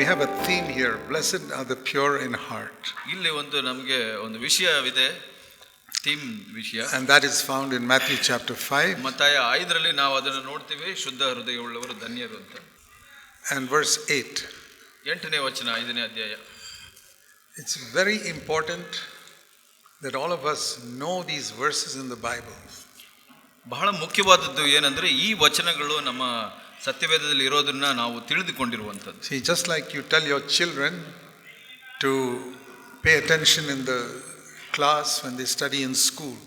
we have a theme here blessed are the pure in heart. ಇಲ್ಲಿ ಒಂದು ನಮಗೆ ಒಂದು ವಿಷಯವಿದೆ ಥೀಮ್ ವಿಷಯ And that is found in Matthew chapter 5 ಮತ್ತಾಯ ಐದರಲ್ಲಿ ನಾವು ಅದನ್ನು ನೋಡ್ತೀವಿ ಶುದ್ಧ ಹೃದಯವುಳ್ಳವರು ಧನ್ಯರು ಅಂತ and verse 8. ಎಂಟನೇ ವಚನ ಐದನೇ ಅಧ್ಯಾಯ It's very important that all of us know these verses in the Bible. ಬಹಳ ಮುಖ್ಯವಾದದ್ದು ಏನಂದ್ರೆ ಈ ವಚನಗಳು ನಮ್ಮ ಸತ್ಯವೇದದಲ್ಲಿ ಇರೋದನ್ನು ನಾವು ತಿಳಿದುಕೊಂಡಿರುವಂಥದ್ದು. See just like you tell your children to pay attention in the class when the study in school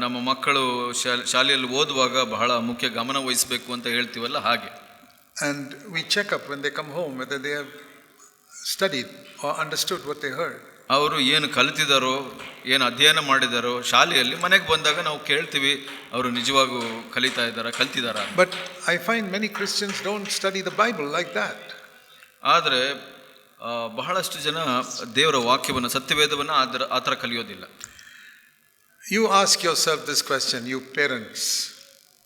ನಮ್ಮ ಮಕ್ಕಳು ಶಾಲೆ- ಶಾಲೆಯಲ್ಲಿ ಓದುವಾಗ ಬಹಳ ಮುಖ್ಯ ಗಮನ ವಹಿಸಬೇಕು ಅಂತ ಹೇಳ್ತೀವಲ್ಲ ಹಾಗೆ. And we check up when they come home whether they have study understood what they heard. ಅವರು ಏನು ಕಲಿತಿದ್ದಾರೋ ಏನು ಅಧ್ಯಯನ ಮಾಡಿದಾರೋ ಶಾಲೆಯಲ್ಲಿ ಮನೆಗೆ ಬಂದಾಗ ನಾವು ಕೇಳ್ತೀವಿ ಅವರು ನಿಜವಾಗೂ ಕಲಿತಾ ಇದ್ದಾರಾ ಕಲ್ತಿದ್ದಾರಾ but I find many Christians don't study the Bible like that ಆದರೆ ಬಹಳಷ್ಟು ಜನ ದೇವರ ವಾಕ್ಯವನ್ನು ಸತ್ಯವೇದವನ್ನು ಅದರ ಆ ಥರ ಕಲಿಯೋದಿಲ್ಲ. You ask yourself this question you parents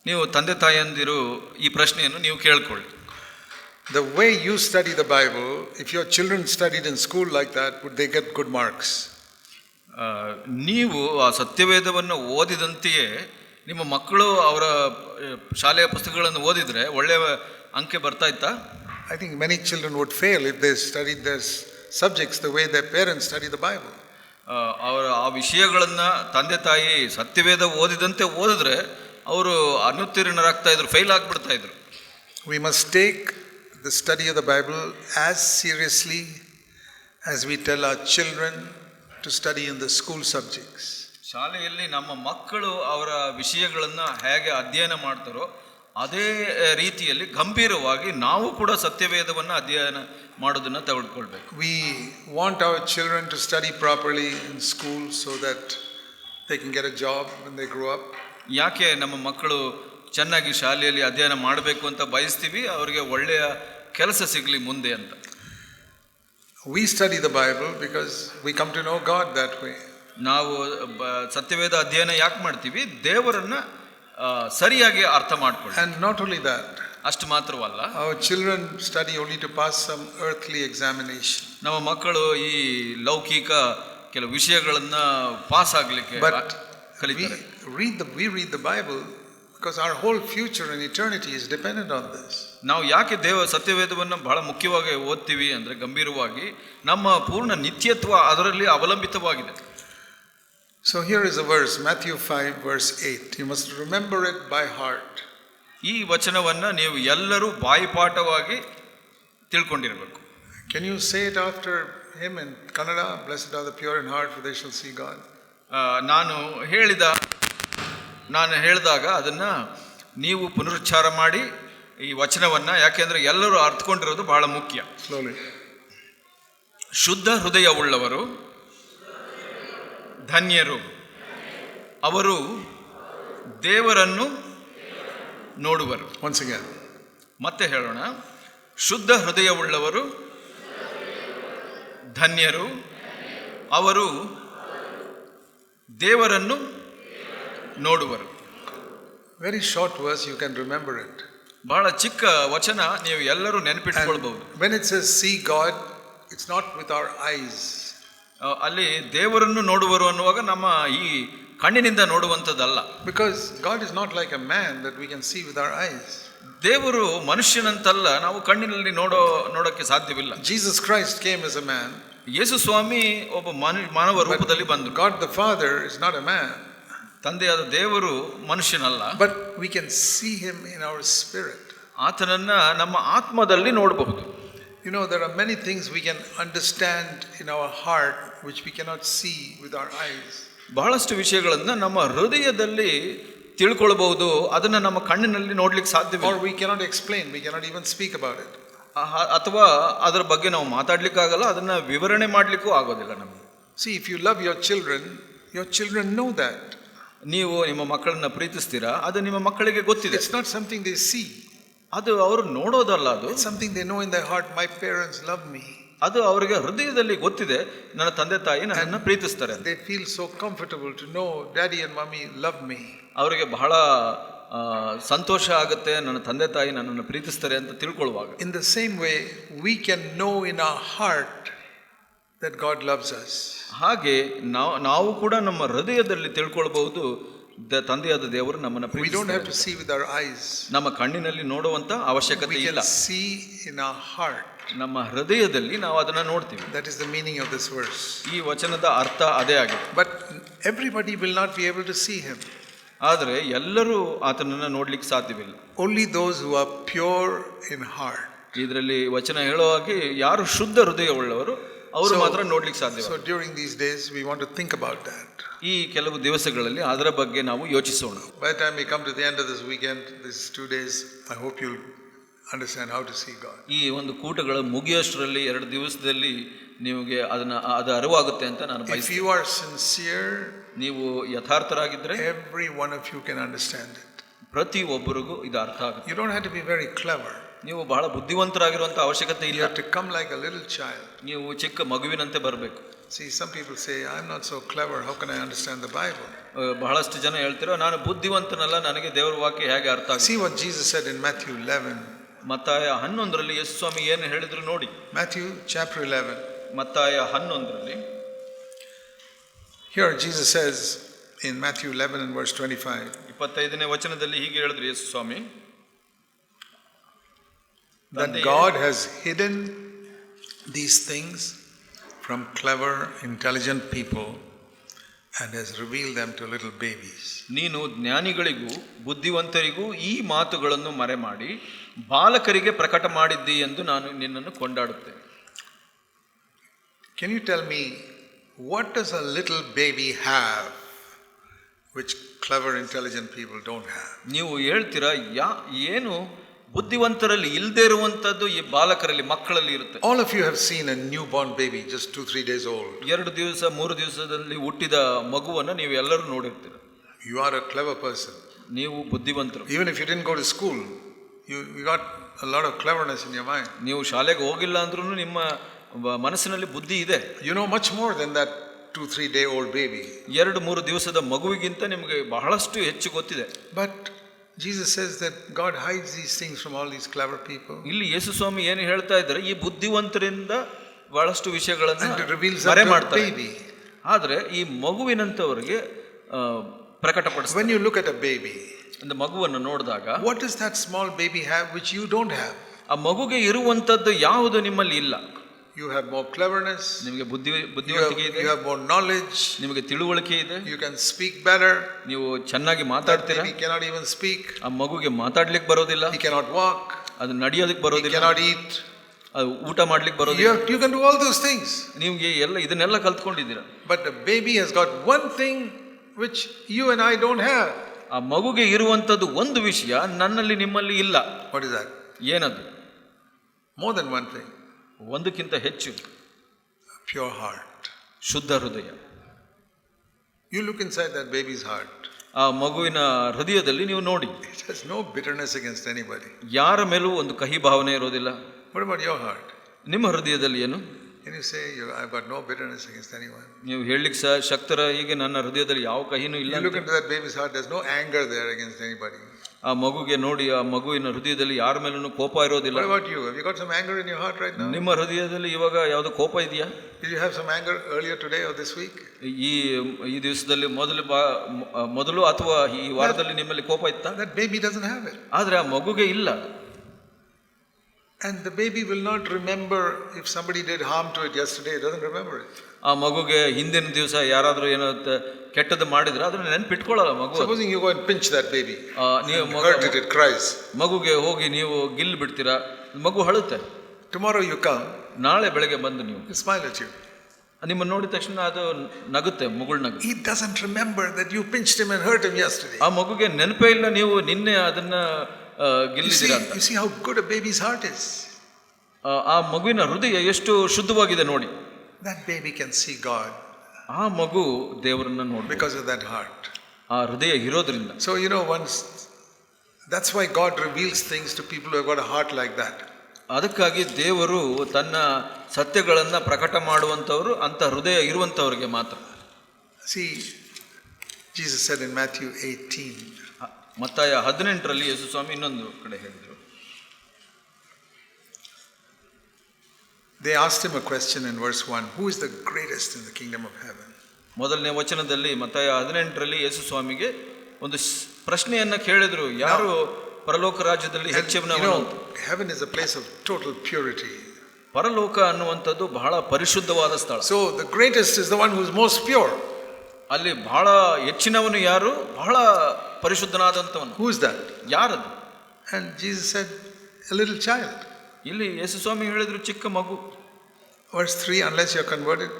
ನೀವು ತಂದೆ ತಾಯಿಯಂದಿರು ಈ ಪ್ರಶ್ನೆಯನ್ನು ನೀವು ಕೇಳ್ಕೊಳ್ಳಿ. The way you study the Bible, if your children studied in school like that, would they get good marks? ನೀವು ಆ ಸತ್ಯವೇದವನ್ನು ಓದಿದಂತೆಯೇ ನಿಮ್ಮ ಮಕ್ಕಳು ಅವರ ಶಾಲೆಯ ಪುಸ್ತಕಗಳನ್ನು ಓದಿದರೆ ಒಳ್ಳೆಯ ಅಂಕೆ ಬರ್ತಾ ಇತ್ತಾ I think many children would fail if they studied their s- subjects the way their parents study the Bible. ಆ, ಅವರ ಆ ವಿಷಯಗಳನ್ನು ತಂದೆ ತಾಯಿ ಸತ್ಯವೇದ ಓದಿದಂತೆ ಓದಿದ್ರೆ ಅವರು ಅನುತ್ತೀರ್ಣರಾಗ್ತಾ ಇದ್ರು ಫೇಲ್ ಆಗಿಬಿಡ್ತಾ ಇದ್ರು We must take the study of the Bible as seriously as we tell our children to study in the school subjects. ಶಾಲೆಯಲ್ಲಿ ನಮ್ಮ ಮಕ್ಕಳು ಅವರ ವಿಷಯಗಳನ್ನು ಹೇಗೆ ಅಧ್ಯಯನ ಮಾಡ್ತಾರೋ ಅದೇ ರೀತಿಯಲ್ಲಿ ಗಂಭೀರವಾಗಿ ನಾವು ಕೂಡ ಸತ್ಯವೇದವನ್ನು ಅಧ್ಯಯನ ಮಾಡೋದನ್ನು ತೆಗೆದುಕೊಳ್ಬೇಕು We want our children to study properly in school so that they can get a job when they grow up. ಯಾಕೆ ನಮ್ಮ ಮಕ್ಕಳು ಚೆನ್ನಾಗಿ ಶಾಲೆಯಲ್ಲಿ ಅಧ್ಯಯನ ಮಾಡಬೇಕು ಅಂತ ಬಯಸ್ತೀವಿ ಅವರಿಗೆ ಒಳ್ಳೆಯ ಕೆಲಸ ಸಿಗಲಿ ಮುಂದೆ ಅಂತ. We study the Bible because we come to know God that way ನಾವು ಸತ್ಯವೇದ ಅಧ್ಯಯನ ಯಾಕೆ ಮಾಡ್ತೀವಿ? ದೇವರನ್ನು ಸರಿಯಾಗಿ ಅರ್ಥ ಮಾಡ್ಕೊಳ್ಳಿ. ಆ್ಯಂಡ್ ನಾಟ್ ಓನ್ಲಿ ದಟ್ ಅಷ್ಟು ಮಾತ್ರವಲ್ಲ. Our children study only to pass some earthly examination ನಮ್ಮ ಮಕ್ಕಳು ಈ ಲೌಕಿಕ ಕೆಲವು ವಿಷಯಗಳನ್ನು ಪಾಸ್ ಆಗಲಿಕ್ಕೆ but read the we read the Bible because our whole future and eternity is dependent on this. ನಾವು ಯಾಕೆ ದೇವ ಸತ್ಯವೇದವನ್ನು ಬಹಳ ಮುಖ್ಯವಾಗಿ ಓದ್ತೀವಿ ಅಂದ್ರೆ ಗಂಭೀರವಾಗಿ ನಮ್ಮ ಪೂರ್ಣ ನಿತ್ಯತ್ವ ಅದರಲ್ಲಿ ಅವಲಂಬಿತವಾಗಿದೆ So here is a verse, Matthew 5, verse 8. You must remember it by heart. ಈ ವಚನವನ್ನ ನೀವು ಎಲ್ಲರೂ ಬಾಯಿಪಾಠವಾಗಿ ತಿಳ್ಕೊಂಡಿರಬೇಕು Can you say it after him in Kannada? Blessed are the pure in heart, for they shall see God. ಆ, ನಾನು ಹೇಳಿದ ನಾನು ಹೇಳಿದಾಗ ಅದನ್ನು ನೀವು ಪುನರುಚ್ಚಾರ ಮಾಡಿ ಈ ವಚನವನ್ನು ಯಾಕೆಂದರೆ ಎಲ್ಲರೂ ಅರ್ಥಕೊಂಡಿರೋದು ಬಹಳ ಮುಖ್ಯ. ಶುದ್ಧ ಹೃದಯವುಳ್ಳವರು ಧನ್ಯರು. ಅವರು ದೇವರನ್ನು ನೋಡುವರು. Once again. ಮತ್ತೆ ಹೇಳೋಣ. ಶುದ್ಧ ಹೃದಯವುಳ್ಳವರು ಧನ್ಯರು. ಅವರು ದೇವರನ್ನು ನೋಡುವರು. Very short verse you can remember it ಬಹಳ ಚಿಕ್ಕ ವಚನ ನೀವು ಎಲ್ಲರೂ ನೆನಪಿಟ್ಟುಕೊಳ್ಬಹುದು when it's see God it's not with our eyes ಅಲ್ಲಿ ದೇವರನ್ನು ನೋಡುವರು ಅನ್ನುವಾಗ ನಮ್ಮ ಈ ಕಣ್ಣಿನಿಂದ ನೋಡುವಂಥದ್ದಲ್ಲ. Because God is not like a man that we can see with our eyes ದೇವರು ಮನುಷ್ಯನಂತಲ್ಲ ನಾವು ಕಣ್ಣಿನಲ್ಲಿ ನೋಡೋ ನೋಡೋಕ್ಕೆ ಸಾಧ್ಯವಿಲ್ಲ. Jesus Christ came is a man ಯೇಸು ಸ್ವಾಮಿ ಒಬ್ಬ ಮನ ಮಾನವ ರೂಪದಲ್ಲಿ ಬಂದು God the Father is not a man ತಂದೆಯಾದ ದೇವರು ಮನುಷ್ಯನಲ್ಲ. But we can see him in our spirit ಆತನನ್ನ ನಮ್ಮ ಆತ್ಮದಲ್ಲಿ ನೋಡಬಹುದು. You know there are many things we can understand in our heart which we cannot see with our eyes ಬಹಳಷ್ಟು ವಿಷಯಗಳನ್ನು ನಮ್ಮ ಹೃದಯದಲ್ಲಿ ತಿಳ್ಕೊಳ್ಬಹುದು. ಅದನ್ನು ನಮ್ಮ ಕಣ್ಣಿನಲ್ಲಿ ನೋಡ್ಲಿಕ್ಕೆ ಸಾಧ್ಯವಿಲ್ಲ. We cannot explain we cannot even speak about it. ಅಥವಾ ಅದರ ಬಗ್ಗೆ ನಾವು ಮಾತಾಡ್ಲಿಕ್ಕಾಗಲ್ಲ ಅದನ್ನು ವಿವರಣೆ ಮಾಡಲಿಕ್ಕೂ ಆಗೋದಿಲ್ಲ ನಮಗೆ. See if you love your children your children know that. ನೀವು ನಿಮ್ಮ ಮಕ್ಕಳನ್ನ ಪ್ರೀತಿಸ್ತೀರಾ? ಅದು ನಿಮ್ಮ ಮಕ್ಕಳಿಗೆ ಗೊತ್ತಿದೆ. It's not something they see ಅದು ಅವರು ನೋಡೋದಲ್ಲ ಅದು. Something they know in the heart my parents love me ಅದು ಅವರಿಗೆ ಹೃದಯದಲ್ಲಿ ಗೊತ್ತಿದೆ ನನ್ನ ತಂದೆ ತಾಯಿ ನನ್ನ ಪ್ರೀತಿಸ್ತಾರೆ. They feel so comfortable to know daddy and mummy love me ಅವರಿಗೆ ಬಹಳ ಸಂತೋಷ ಆಗುತ್ತೆ ನನ್ನ ತಂದೆ ತಾಯಿ ನನ್ನನ್ನು ಪ್ರೀತಿಸ್ತಾರೆ ಅಂತ ತಿಳ್ಕೊಳ್ಳುವಾಗ. In the same way we can know in a heart that God loves us. ಹಾಗೆ ನಾವು ನಾವು ಕೂಡ ನಮ್ಮ ಹೃದಯದಲ್ಲಿ ತಿಳ್ಕೊಳ್ಬಹುದು ದ- ತಂದೆಯಾದ ದೇವರು ನಮ್ಮನ್ನು We don't have to to see with our eyes. ನಮ್ಮ ಕಣ್ಣಿನಲ್ಲಿ ನೋಡುವಂತ ಅವಶ್ಯಕತೆ ಇಲ್ಲ see in our heart. ನಮ್ಮ ಹೃದಯದಲ್ಲಿ ನಾವು ಅದನ್ನ ನೋಡ್ತೀವಿ That is the meaning of this verse. ಈ ವಚನದ ಅರ್ಥ ಅದೇ ಆಗಿದೆ But everybody will not be able to see him. ಆದರೆ ಎಲ್ಲರೂ ಆತನನ್ನು ನೋಡ್ಲಿಕ್ಕೆ ಸಾಧ್ಯವಿಲ್ಲ Only those who are pure in heart. ಇದರಲ್ಲಿ ವಚನ ಹೇಳುವಾಗಿ ಹಾಗೆ ಯಾರು ಶುದ್ಧ ಹೃದಯವುಳ್ಳವರು ಅವರು ಮಾತ್ರ ನೋಡ್ಲಿಕ್ಕೆ ಸಾಧ್ಯ. So during these days we want to think about that ಈ ಕೆಲವು ದಿವಸಗಳಲ್ಲಿ ಅದರ ಬಗ್ಗೆ ನಾವು ಯೋಚಿಸೋಣ. By time we come to the end of this weekend this two days I hope you understand how to see God ಈ ಒಂದು ಕೂಟಗಳ ಮುಗಿಯೋಷ್ಟರಲ್ಲಿ ಎರಡು ದಿವಸದಲ್ಲಿ ನಿಮಗೆ ಅದನ್ನು ಅದು ಅರಿವಾಗುತ್ತೆ ಅಂತ ನಾನು ಇಫ್ ಯು ಆರ್ ಸಿನ್ಸಿಯರ್ ನೀವು ಯಥಾರ್ಥರಾಗಿದ್ದರೆ every one of you can understand ಪ್ರತಿ ಒಬ್ಬರಿಗೂ ಇದು ಅರ್ಥ ಆಗುತ್ತೆ. You don't have to be very clever ನೀವು ಬಹಳ ಬುದ್ಧಿವಂತರಾಗಿರುವಂಥ ಅವಶ್ಯಕತೆ ಇಲ್ಲ to come like a little child. ನೀವು ಚಿಕ್ಕ ಮಗುವಿನಂತೆ ಬರಬೇಕು See, some people say, I'm not so clever, how can I understand the Bible? ಬಹಳಷ್ಟು ಜನ ಹೇಳ್ತಿರೋ ನಾನು ಬುದ್ಧಿವಂತನಲ್ಲ ನನಗೆ ದೇವರ ವಾಕ್ಯ ಹೇಗೆ ಅರ್ಥ See what Jesus said in Matthew 11. ಮತ್ತಾಯ ಹನ್ನೊಂದರಲ್ಲಿ ಯೇಸು ಸ್ವಾಮಿ ಏನು ಹೇಳಿದ್ರು ನೋಡಿ Matthew chapter 11. ಮತ್ತಾಯ ಹನ್ನೊಂದರಲ್ಲಿ Here Jesus says in Matthew 11 and verse 25, ಇಪ್ಪತ್ತೈದನೇ ವಚನದಲ್ಲಿ ಹೀಗೆ ಹೇಳಿದ್ರು ಯೇಸು ಸ್ವಾಮಿ that ತಂದೆಯೇ, God has hidden these things from clever, intelligent people and has revealed them to little babies. ನೀನು ಜ್ಞಾನಿಗಳಿಗೂ ಬುದ್ಧಿವಂತರಿಗೂ ಈ ಮಾತುಗಳನ್ನು ಮರೆಮಾಡಿ ಬಾಲಕರಿಗೆ ಪ್ರಕಟ ಮಾಡಿದ್ದಿ ಎಂದು ನಾನು ನಿನ್ನನ್ನು ಕೊಂಡಾಡುತ್ತೇನೆ Can you tell me what does a little baby have which clever, intelligent people don't have? ನೀವು ಹೇಳ್ತೀರಾ ಯಾ ಏನು ಬುದ್ಧಿವಂತರಲ್ಲಿ ಇಲ್ಲದೆ ಇರುವಂತದ್ದು ಈ ಬಾಲಕರಲ್ಲಿ ಮಕ್ಕಳಲ್ಲಿ ಇರುತ್ತೆ. All of you have seen a newborn baby just two, three days old ಎರಡು ದಿವಸ ಮೂರು ದಿವಸದಲ್ಲಿ ಹುಟ್ಟಿದ ಮಗುವನ್ನು ನೀವು ಎಲ್ಲರೂ ನೋಡಿರ್ತೀರ. You are a clever person ನೀವು ಬುದ್ಧಿವಂತರು. Even if you didn't go to school you you got a lot of cleverness in your mind ನೀವು ಶಾಲೆಗೆ ಹೋಗಿಲ್ಲ ಅಂದ್ರೂ ನಿಮ್ಮ ಮನಸ್ಸಿನಲ್ಲಿ ಬುದ್ಧಿ ಇದೆ. You know much more than that two three day old baby ಎರಡು ಮೂರು ದಿವಸದ ಮಗುವಿಗಿಂತ ನಿಮಗೆ ಬಹಳಷ್ಟು ಹೆಚ್ಚು ಗೊತ್ತಿದೆ. But Jesus says that God hides these things from all these clever people ಇಲ್ಲಿ ಯೇಸು ಸ್ವಾಮಿ ಏನು ಹೇಳ್ತಾ ಇದ್ದಾರೆ ಈ ಬುದ್ಧಿವಂತರಿಂದ ಬಹಳಷ್ಟು ವಿಷಯಗಳನ್ನು ಮರೆ ಮಾಡ್ತಾರೆ ಆದರೆ ಈ ಮಗುವಿನಂತವರಿಗೆ ಪ್ರಕಟಪಡಿಸ್ತಾರೆ When you look at a baby, ಒಂದು ಮಗುವನ್ನು ನೋಡಿದಾಗ what does that small baby have which you don't have? ಆ ಮಗುಗೆ ಇರುವಂತದ್ದು ಯಾವುದು ನಿಮ್ಮಲ್ಲಿ ಇಲ್ಲ ಯು ಹ್ಯಾವ್ ಮೋರ್ ಕ್ಲೆವರ್ನೆಸ್ ನಿಮಗೆ ಬುದ್ಧಿ ಬುದ್ಧಿವಂತಿಕೆ ಇದೆ. ಯು ಹ್ಯಾವ್ ಮೋರ್ ನಾಲೆಜ್ ನಿಮಗೆ ತಿಳುವಳಿಕೆ ಇದೆ. ಯು ಕ್ಯಾನ್ ಸ್ಪೀಕ್ ಬ್ಯಾರರ್ ನೀವು ಚೆನ್ನಾಗಿ ಮಾತಾಡ್ತೀರಾ? ಯು ಕ್ಯಾನಾಟ್ ಈವನ್ ಸ್ಪೀಕ್ ಆ ಮಗುಗೆ ಮಾತಾಡ್ಲಿಕ್ಕೆ ಬರೋದಿಲ್ಲ. ಯು ಕ್ಯಾನಾಟ್ ವಾಕ್ ಅದು ನಡೆಯೋದಕ್ಕೆ ಬರೋದಿಲ್ಲ. ಯು ಕ್ಯಾನಾಟ್ ಈಟ್ ಅದು ಊಟ ಮಾಡ್ಲಿಕ್ಕೆ ಬರೋದಿಲ್ಲ. You can do all those things ನಿಮಗೆ ಎಲ್ಲ ಇದನ್ನೆಲ್ಲ ಕಲ್ತ್ಕೊಂಡಿದ್ದೀರಾ? But baby has got one thing which you and I don't have ಆ ಮಗುಗೆ ಇರುವಂಥದ್ದು ಒಂದು ವಿಷಯ ನನ್ನಲ್ಲಿ ನಿಮ್ಮಲ್ಲಿ ಇಲ್ಲ. ವಾಟ್ ಇಸ್ ಏನದು? ಮೋರ್ ದೆನ್ ಒನ್ ಥಿಂಗ್ ಒಂದಕ್ಕಿಂತ ಹೆಚ್ಚು ಪ್ಯೂರ್ ಹಾರ್ಟ್ ಶುದ್ಧ ಹೃದಯ. You look inside that baby's heart ಆ ಮಗುವಿನ ಹೃದಯದಲ್ಲಿ ನೀವು ನೋಡಿ. ನೋ ಬಿಟರ್ನೆಸ್ ಅಗೇನ್ಸ್ಟ್ ಎನಿಬಡಿ ಯಾರ ಮೇಲೂ ಒಂದು ಕಹಿ ಭಾವನೆ ಇರೋದಿಲ್ಲ. ವಾಟ್ ಅಬೌಟ್ ಯುವರ್ ಹಾರ್ಟ್ ನಿಮ್ಮ ಹೃದಯದಲ್ಲಿ ಏನು? Any say you I but no ಬೆರ್ ನೆಸ್ ಯ ನೀವು ಹೇಳಲಿಕ್ಕೆ ಸರ್ ಶಕ್ತರ ಈಗ ನನ್ನ ಹೃದಯದಲ್ಲಿ ಯಾವ ಕಹಿನೂ ಇಲ್ಲ ಎಲ್ಲು can dye be no anger there again ಆ ಮಗುಗೆ ನೋಡಿ ಆ ಮಗುವಿನ ಹೃದಯದಲ್ಲಿ ಯಾರ ಮೇಲೂ ಕೋಪ ಇರೋದಿಲ್ಲ. ಯು ಸಮ್ ಆಂಗರ್ ನಿಮ್ಮ ಹೃದಯದಲ್ಲಿ ಇವಾಗ ಯಾವುದು ಕೋಪ ಇದೆಯಾ? We hmm some anger earlier today ah the ಈ ಈ ದಿವಸದಲ್ಲಿ ಮೊದಲು ಮೊದಲು ಅಥವಾ ಈ ವಾರದಲ್ಲಿ ನಿಮ್ಮಲ್ಲಿ ಕೋಪ ಇತ್ತು? ದಟ್ ಆದರೆ ಆ ಮಗುಗೆ ಇಲ್ಲ. And the baby will not remember if somebody did harm to it yesterday, it doesn't remember it. ಆ ಮಗುಗೆ ಹಿಂದಿನ ದಿವಸ ಯಾರಾದ್ರೂ ಏನೋ ಕೆಟ್ಟದ್ದು ಮಾಡಿದ್ರೆ ಅದನ್ನ ನೆನ್ಪಿಟ್ಕೊಳ್ಳಲ್ಲ ಮಗು Supposing you go and pinch that baby, ಆ, ನೀವು and ಮಗು- it, it cries. ಮಗುಗೆ ಹೋಗಿ ನೀವು ಗಿಲ್ ಬಿಡ್ತೀರಾ ಮಗು ಅಳುತ್ತೆ Tomorrow you come, ನಾಳೆ ಬೆಳಗ್ಗೆ ಬಂದು ನೀವು it smile at you. ನಿಮ್ಮನ್ನು ನೋಡಿದ ತಕ್ಷಣ ಅದು ನಗುತ್ತೆ ಮುಗುಳ್ ನಗು He doesn't remember that you pinched him and hurt him yesterday. ಆ ಮಗುಗೆ ನೆನಪೇ ಇಲ್ಲ ನೀವು ನಿನ್ನೆ ಅದನ್ನ ಗೆಲ್ಲಿದ್ದೀರಾ ಅಂತ. ಆ ಮಗುವಿನ ಹೃದಯ ಎಷ್ಟು ಶುದ್ಧವಾಗಿದೆ ನೋಡಿ. That baby can see God ಆ ಮಗು ದೇವರನ್ನ ನೋಡಿ ಬಿಕಾಸ್ ಆಫ್ ಹಾರ್ಟ್ ಆ ಹೃದಯ ಇರೋದ್ರಿಂದ. So you know once that's why God reveals things to people who got a heart like that ಅದಕ್ಕಾಗಿ ದೇವರು ತನ್ನ ಸತ್ಯಗಳನ್ನು ಪ್ರಕಟ ಮಾಡುವಂಥವರು ಅಂತ ಹೃದಯ ಇರುವಂಥವ್ರಿಗೆ ಮಾತ್ರ. See Jesus sir in Matthew eighteen ಮತ್ತಾಯ ಹದಿನೆಂಟರಲ್ಲಿ ಯೇಸು ಸ್ವಾಮಿ ಇನ್ನೊಂದು ಕಡೆ ಹೇಳಿದರು. They asked him a question in verse one who is the greatest in the kingdom of heaven ಮೊದಲನೇ ವಚನದಲ್ಲಿ ಮತ್ತಾಯ ಹದಿನೆಂಟರಲ್ಲಿ ಯೇಸು ಸ್ವಾಮಿಗೆ ಒಂದು ಪ್ರಶ್ನೆಯನ್ನು ಕೇಳಿದರು ಯಾರು ಪರಲೋಕ ರಾಜ್ಯದಲ್ಲಿ ಹೆಚ್ಚಿನ heaven is a place of total purity ಪರಲೋಕ ಅನ್ನುವಂಥದ್ದು ಬಹಳ ಪರಿಶುದ್ಧವಾದ ಸ್ಥಳ. So the greatest is the one who is most pure ಅಲ್ಲಿ ಬಹಳ ಹೆಚ್ಚಿನವನು ಯಾರು? ಬಹಳ ಪರಿಶುದ್ಧನಾದಂಥವನು. Who is that? ಯಾರದು? And Jesus said, a little child ಇಲ್ಲಿ ಯೇಸು ಸ್ವಾಮಿ ಹೇಳಿದ್ರು ಚಿಕ್ಕ ಮಗು. 3 Unless you're converted,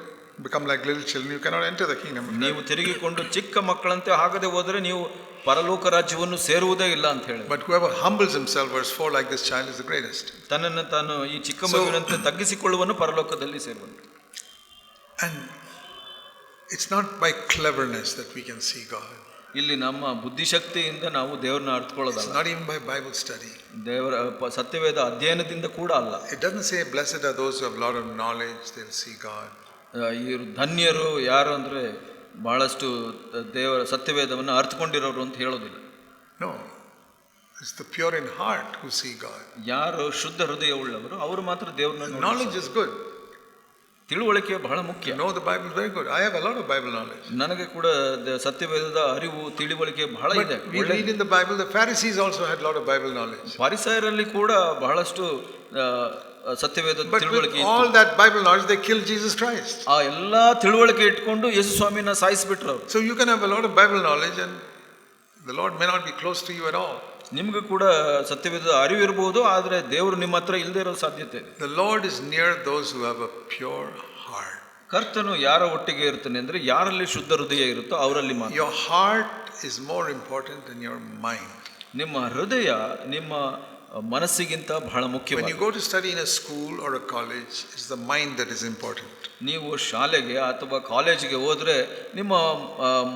become like like lil chill cannot enter the kingdom of ನೀವು ತಿರುಗಿಕೊಂಡು ಚಿಕ್ಕ ಮಕ್ಕಳಂತೆ ಆಗದೆ ಹೋದರೆ ನೀವು ಪರಲೋಕ ರಾಜ್ಯವನ್ನು ಸೇರುವುದೇ ಇಲ್ಲ ಅಂತ ಹೇಳಿ. But whoever humbles himself, verse 4, like this child is the greatest. ತನ್ನನ್ನು ತಾನು ಈ ಚಿಕ್ಕ ಮಗುವಿನಂತೆ ತಗ್ಗಿಸಿಕೊಳ್ಳುವನು ಪರಲೋಕದಲ್ಲಿ ಸೇರುವನು. And it's not by cleverness that we can see God. ಇಲ್ಲಿ ನಮ್ಮ ಬುದ್ಧಿಶಕ್ತಿಯಿಂದ ನಾವು ದೇವರನ್ನ ಅರ್ಥಕೊಳ್ಳೋದು ಬೈ ಬೈಬಲ್ ಸ್ಟಡಿ ದೇವರ ಸತ್ಯವೇದ ಅಧ್ಯಯನದಿಂದ ಕೂಡ ಅಲ್ಲ. It does say blessed are those have lot of knowledge they see God ಇವರು ಧನ್ಯರು ಯಾರು ಅಂದ್ರೆ ಬಹಳಷ್ಟು ದೇವರ ಸತ್ಯವೇದವನ್ನು ಅರ್ಥಕೊಂಡಿರೋರು ಅಂತ ಹೇಳೋದಿಲ್ಲ. No is the pure in heart who see God ಯಾರು ಶುದ್ಧ ಹೃದಯ ಉಳ್ಳವರು ಅವರು ಮಾತ್ರ ದೇವರ ನಾಲೆಜ್ ಇಸ್ ಗುಡ್ ತಿಳುವಳಿಕೆ ಬಹಳ ಮುಖ್ಯ You know the Bible is very good. I have a lot of Bible knowledge. ನನಗೆ ಕೂಡ ದ- ಸತ್ಯವೇದದ ಅರಿವು ತಿಳುವಳಿಕೆ ಬಹಳ ಇದೆ But we ಒಳ್ಳೆ read in the Bible, the Pharisees also had a lot of Bible knowledge. ಪರಿಸರಲ್ಲಿ ಕೂಡ ಬಹಳಷ್ಟು ಆ, ಸತ್ಯವೇದ But with ತಿಳುವಳಿಕೆ all ಇತ್ತು that Bible knowledge, they killed Jesus Christ. ಆ ಎಲ್ಲಾ ತಿಳುವಳಿಕೆ ಇಟ್ಕೊಂಡು ಯೇಸು ಸ್ವಾಮಿನ ಸಾಯಿಸಿಬಿಟ್ರು ಅವರು So you can have a lot of Bible knowledge and the Lord may not be close to you at all. ನಿಮಗೂ ಕೂಡ ಸತ್ಯವೇದ ಅರಿವಿರ್ಬೋದು ಆದರೆ ದೇವರು ನಿಮ್ಮ ಹತ್ರ ಇಲ್ಲದೆ ಇರೋ ಸಾಧ್ಯತೆ the Lord is near those who have a pure heart ಕರ್ತನು ಯಾರ ಒಟ್ಟಿಗೆ ಇರ್ತಾನೆ ಅಂದರೆ ಯಾರಲ್ಲಿ ಶುದ್ಧ ಹೃದಯ ಇರುತ್ತೋ ಅವರಲ್ಲಿ ಮಾತ್ರ. Your heart is more important than your mind ನಿಮ್ಮ ಹೃದಯ ನಿಮ್ಮ ಮನಸ್ಸಿಗಿಂತ ಬಹಳ ಮುಖ್ಯ you go to study in a school or a college is the mind that is important ನೀವು ಶಾಲೆಗೆ ಅಥವಾ ಕಾಲೇಜಿಗೆ ಹೋದರೆ ನಿಮ್ಮ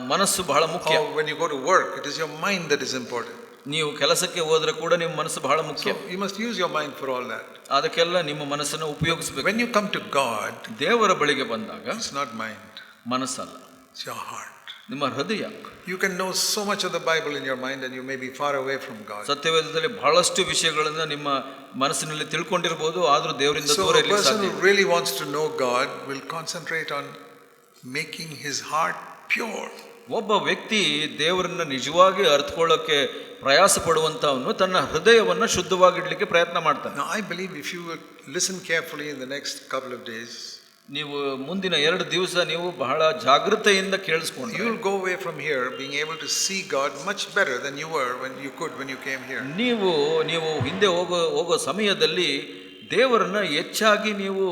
ಮನಸ್ಸು ಬಹಳ ಮುಖ್ಯ. When you go to work it is your mind that is important ನೀವು ಕೆಲಸಕ್ಕೆ ಹೋದ್ರೆ ಕೂಡ ನಿಮ್ಮ ಮನಸ್ಸು ಬಹಳ ಮುಖ್ಯ you must use your mind for all that. ಅದಕ್ಕೆಲ್ಲ ನಿಮ್ಮ ಮನಸ್ಸನ್ನು ಉಪಯೋಗಿಸಬೇಕು When you come to God, ದೇವರ ಬಳಿಗೆ ಬಂದಾಗ it's not mind, ಮನಸ್ಸಲ್ಲ it's your heart. ನಿಮ್ಮ ಹೃದಯ You can know so much of the Bible in your mind and you may be far away from God. ಸತ್ಯವೇದದಲ್ಲಿ ಬಹಳಷ್ಟು ವಿಷಯಗಳನ್ನು ನಿಮ್ಮ ಮನಸ್ಸಿನಲ್ಲಿ ತಿಳ್ಕೊಂಡಿರಬಹುದು ಆದರೂ ದೇವರಿಂದ ದೂರ a ಸಾಧ್ಯ really wants to know God will concentrate on making his heart pure. ಒಬ್ಬ ವ್ಯಕ್ತಿ ದೇವರನ್ನು ನಿಜವಾಗಿ ಅರ್ಥಕೊಳ್ಳೋಕ್ಕೆ ಪ್ರಯಾಸ ಪಡುವಂಥವನು ತನ್ನ ಹೃದಯವನ್ನು ಶುದ್ಧವಾಗಿಡಲಿಕ್ಕೆ ಪ್ರಯತ್ನ ಮಾಡ್ತಾನೆ. I believe if you listen carefully in the next couple of days ನೀವು ಮುಂದಿನ ಎರಡು ದಿವಸ ನೀವು ಬಹಳ ಜಾಗೃತೆಯಿಂದ ಕೇಳಿಸ್ಕೊಂಡು you will go away from here being able to see God much better than you were when you could when you came here ನೀವು ನೀವು ಹಿಂದೆ ಹೋಗೋ ಹೋಗೋ ಸಮಯದಲ್ಲಿ ದೇವರನ್ನು ಹೆಚ್ಚಾಗಿ ನೀವು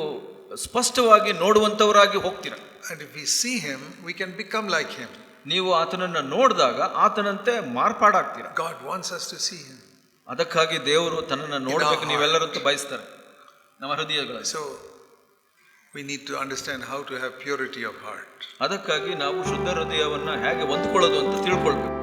ಸ್ಪಷ್ಟವಾಗಿ ನೋಡುವಂಥವರಾಗಿ ಹೋಗ್ತೀರ. And we see him we can become like him ನೀವು ಆತನನ್ನು ನೋಡಿದಾಗ ಆತನಂತೆ ಮಾರ್ಪಾಡಾಗ್ತೀರ. God wants us to see him. ಅದಕ್ಕಾಗಿ ದೇವರು ತನ್ನನ್ನು ನೋಡಬೇಕು ನೀವೆಲ್ಲರಂತೂ ನೀವೆಲ್ಲರೂ ಬಯಸ್ತಾರೆ. ನಮ್ಮ ಹೃದಯಗಳು so we need to understand how to have purity of heart ಅದಕ್ಕಾಗಿ ನಾವು ಶುದ್ಧ ಹೃದಯವನ್ನು ಹೇಗೆ ಹೊಂದ್ಕೊಳ್ಳೋದು ಅಂತ ತಿಳ್ಕೊಳ್ಬೇಕು.